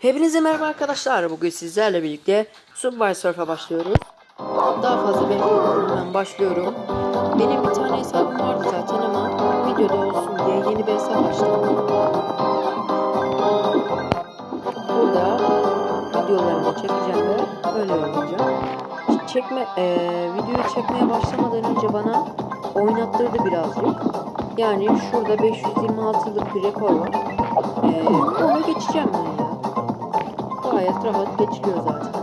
Hepinize merhaba arkadaşlar. Bugün sizlerle birlikte Subway Surf'a başlıyoruz. Daha fazla bekliyorum. Hemen başlıyorum. Benim bir tane hesabım vardı zaten ama videoda olsun diye yeni bir hesap açtım. Burada videolarımı çekeceğim ve öyle oynayacağım. Çekme, eee videoyu çekmeye başlamadan önce bana oynattırdı birazcık. Yani şurada 526'lık bir rekor var. Eee onu geçeceğim ben ya. Gayet rahat geçiliyor zaten.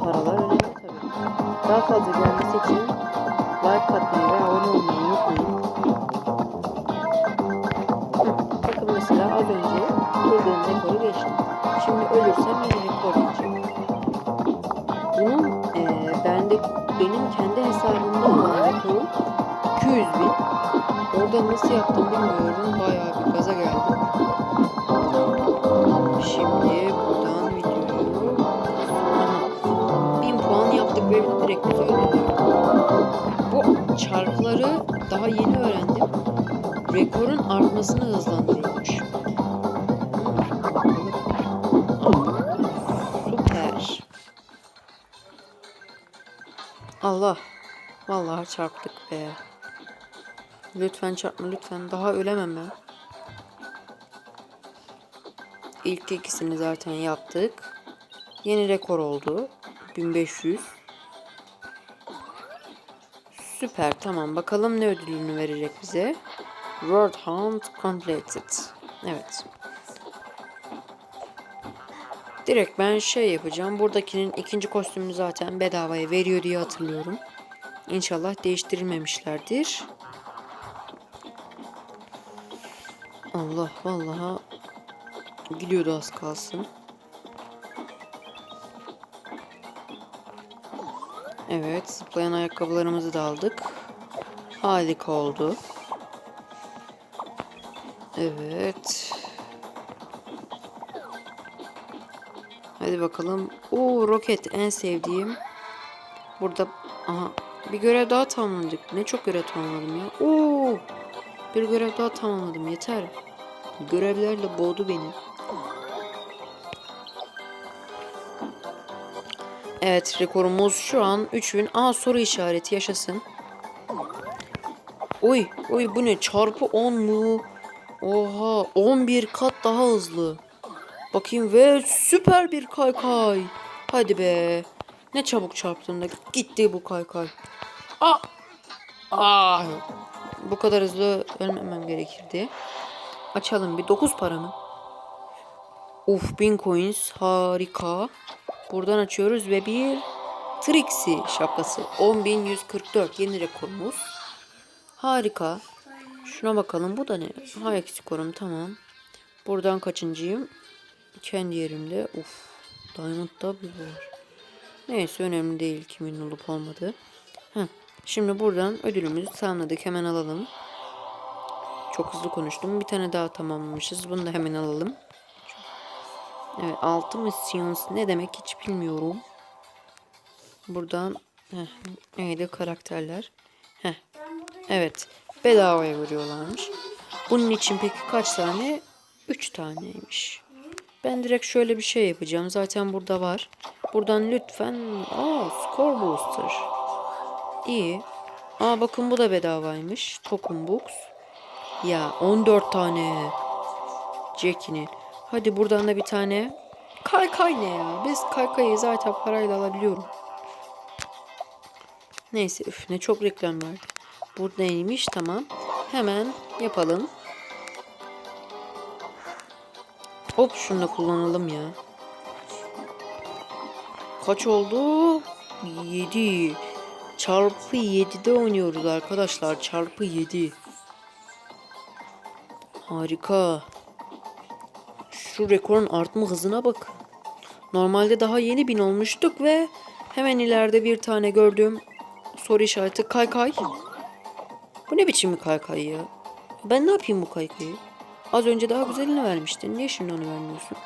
Paralar önemli tabii. Daha fazla gelmesi için like atmayı ve abone olmayı unutmayın. Bakın mesela az önce kırdığım rekoru geçtim. Şimdi ölürsem yeni rekor geçecek. Bunun eee bende benim kendi hesabımda olan rekorum 200 bin. Orada nasıl yaptım bilmiyorum. Bayağı bir gaza geldim. Şimdi buradan videoyu Aha, 1000 puan yaptık ve direkt bizi. Bu çarkları daha yeni öğrendim. Rekorun artmasını hızlandırıyormuş. Süper. Allah. Vallahi çarptık be. Lütfen çarpma lütfen. Daha ölemem ben. İlk ikisini zaten yaptık. Yeni rekor oldu. 1500. Süper tamam bakalım ne ödülünü verecek bize. World Hunt Completed. Evet. Direkt ben şey yapacağım. Buradakinin ikinci kostümünü zaten bedavaya veriyor diye hatırlıyorum. İnşallah değiştirilmemişlerdir. Allah vallahi gidiyordu az kalsın. Evet, zıplayan ayakkabılarımızı da aldık. Harika oldu. Evet. Hadi bakalım. Oo, roket en sevdiğim. Burada aha bir görev daha tamamladık. Ne çok görev tamamladım ya. Oo! Bir görev daha tamamladım. Yeter. Görevlerle boğdu beni. Evet rekorumuz şu an 3000. Aa soru işareti yaşasın. Oy oy bu ne çarpı 10 mu? Oha 11 kat daha hızlı. Bakayım ve süper bir kaykay. Hadi be. Ne çabuk çarptım da gitti bu kaykay. Aa! Aa! Bu kadar hızlı ölmemem gerekirdi. Açalım bir 9 para mı? Uf 1000 coins harika. Buradan açıyoruz ve bir Trixie şapkası. 10.144 yeni rekorumuz. Harika. Şuna bakalım bu da ne? Ha eksik korum tamam. Buradan kaçıncıyım? Kendi yerimde. Uf. Diamond'da bir var. Neyse önemli değil kimin olup olmadığı. Heh. Şimdi buradan ödülümüzü tamamladık. Hemen alalım. Çok hızlı konuştum. Bir tane daha tamamlamışız. Bunu da hemen alalım. Evet altı missions ne demek hiç bilmiyorum. Buradan heh, neydi karakterler. Heh. Evet bedavaya veriyorlarmış. Bunun için peki kaç tane? 3 taneymiş. Ben direkt şöyle bir şey yapacağım. Zaten burada var. Buradan lütfen aa score booster. İyi. Aa bakın bu da bedavaymış. Token box. Ya 14 tane. Jackie'nin. Hadi buradan da bir tane. Kaykay ne ya? Biz kaykayı zaten parayla alabiliyorum. Neyse üf ne çok reklam verdi. Burada neymiş tamam. Hemen yapalım. Hop şunu da kullanalım ya. Kaç oldu? 7. Çarpı 7'de oynuyoruz arkadaşlar. Çarpı 7. Harika. Şu rekorun artma hızına bak. Normalde daha yeni bin olmuştuk ve hemen ileride bir tane gördüğüm soru işareti kaykay. Bu ne biçim bir kaykay ya? Ben ne yapayım bu kaykayı? Az önce daha güzelini vermiştin. Niye şimdi onu vermiyorsun?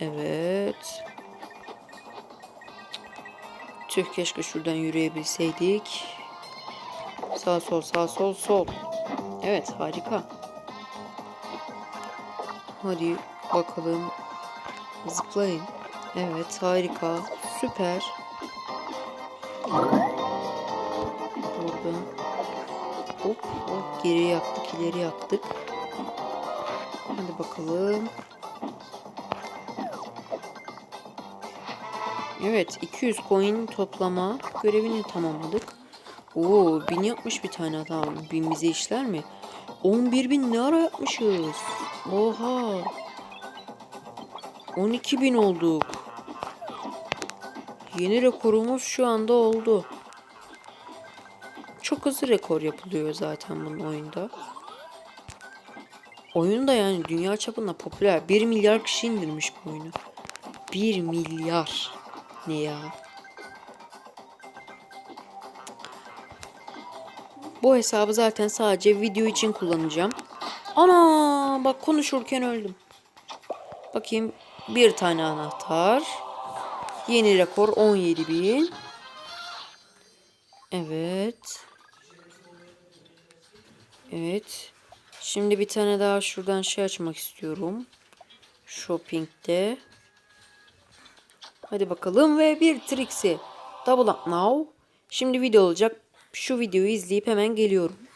Evet. Tüh keşke şuradan yürüyebilseydik. Sağ sol sağ sol sol. Evet harika. Hadi bakalım. Zıplayın. Evet harika. Süper. Burada. Hop hop geri yaptık ileri yaptık. Hadi bakalım. Evet 200 coin toplama görevini tamamladık. Oo 1000 yapmış bir tane adam. 1000 bize işler mi? 11 bin ne ara yapmışız? Oha. 12 bin olduk. Yeni rekorumuz şu anda oldu. Çok hızlı rekor yapılıyor zaten bunun oyunda. Oyun da yani dünya çapında popüler. 1 milyar kişi indirmiş bu oyunu. 1 milyar. Ne ya? Bu hesabı zaten sadece video için kullanacağım. Ana bak konuşurken öldüm. Bakayım bir tane anahtar. Yeni rekor 17.000. Evet. Evet. Şimdi bir tane daha şuradan şey açmak istiyorum. Shopping'de. Hadi bakalım ve bir Trixie. Double up now. Şimdi video olacak. Şu videoyu izleyip hemen geliyorum.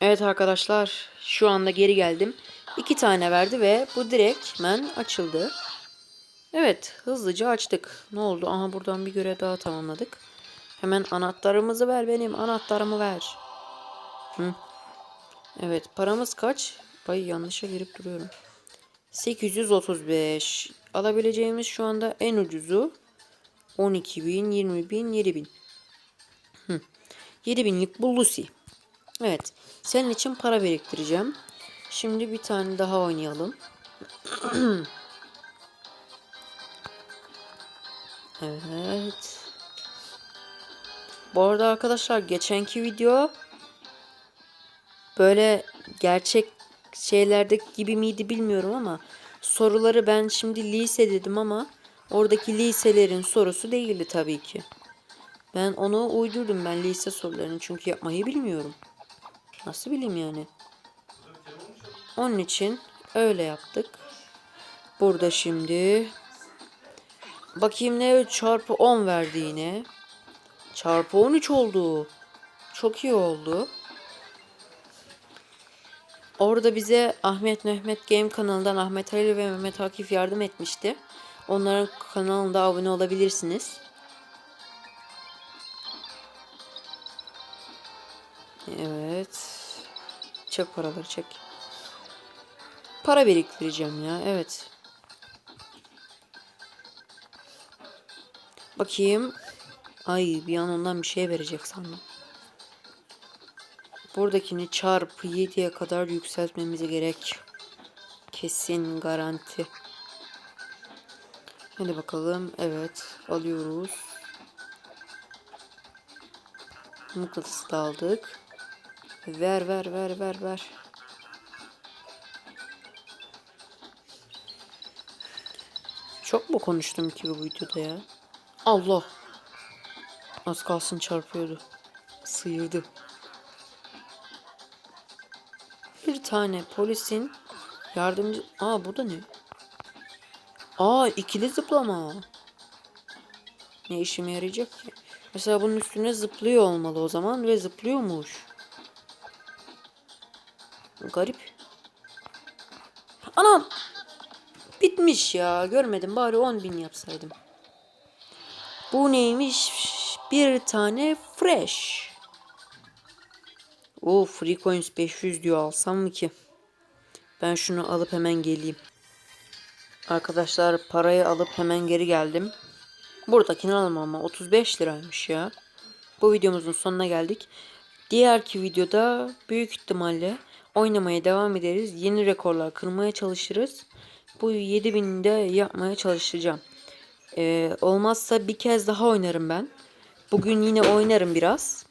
Evet arkadaşlar şu anda geri geldim. İki tane verdi ve bu direktmen açıldı. Evet hızlıca açtık. Ne oldu? Aha buradan bir görev daha tamamladık. Hemen anahtarımızı ver benim. Anahtarımı ver. Hı. Evet paramız kaç? Ay yanlışa girip duruyorum. 835. Alabileceğimiz şu anda en ucuzu 12 bin, 20 bin, 7 bin. Hı. 7 binlik bu Lucy. Evet. Senin için para biriktireceğim. Şimdi bir tane daha oynayalım. evet. Bu arada arkadaşlar geçenki video böyle gerçek şeylerdeki gibi miydi bilmiyorum ama soruları ben şimdi lise dedim ama oradaki liselerin sorusu değildi tabii ki. Ben onu uydurdum ben lise sorularını çünkü yapmayı bilmiyorum. Nasıl bileyim yani? Onun için öyle yaptık. Burada şimdi bakayım ne çarpı 10 verdi yine. Çarpı 13 oldu. Çok iyi oldu. Orada bize Ahmet Mehmet Game kanalından Ahmet Ali ve Mehmet Akif yardım etmişti. Onların kanalında abone olabilirsiniz. Evet. Çek paraları çek. Para biriktireceğim ya. Evet. Bakayım. Ay bir an ondan bir şey verecek sandım. Buradakini çarpı 7'ye kadar yükseltmemize gerek. Kesin garanti. Hadi bakalım. Evet. Alıyoruz. Mıknatısı da aldık. Ver ver ver ver ver. Çok mu konuştum ki bu videoda ya? Allah. Az kalsın çarpıyordu. Sıyırdı. Bir tane polisin yardımcı... Aa bu da ne? Aa ikili zıplama. Ne işime yarayacak ki? Mesela bunun üstüne zıplıyor olmalı o zaman ve zıplıyormuş. Garip. Anam. Bitmiş ya. Görmedim. Bari 10 bin yapsaydım. Bu neymiş? Bir tane fresh. O free coins 500 diyor alsam mı ki? Ben şunu alıp hemen geleyim. Arkadaşlar parayı alıp hemen geri geldim. Buradakini alamam ama 35 liraymış ya. Bu videomuzun sonuna geldik. Diğerki videoda büyük ihtimalle oynamaya devam ederiz. Yeni rekorlar kırmaya çalışırız. Bu 7000'de yapmaya çalışacağım. Ee, olmazsa bir kez daha oynarım ben. Bugün yine oynarım biraz.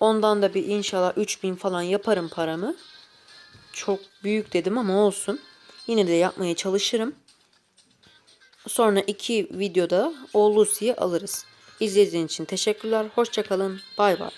Ondan da bir inşallah 3000 falan yaparım paramı. Çok büyük dedim ama olsun. Yine de yapmaya çalışırım. Sonra iki videoda o Lucy'yi alırız. İzlediğiniz için teşekkürler. Hoşçakalın. Bay bay.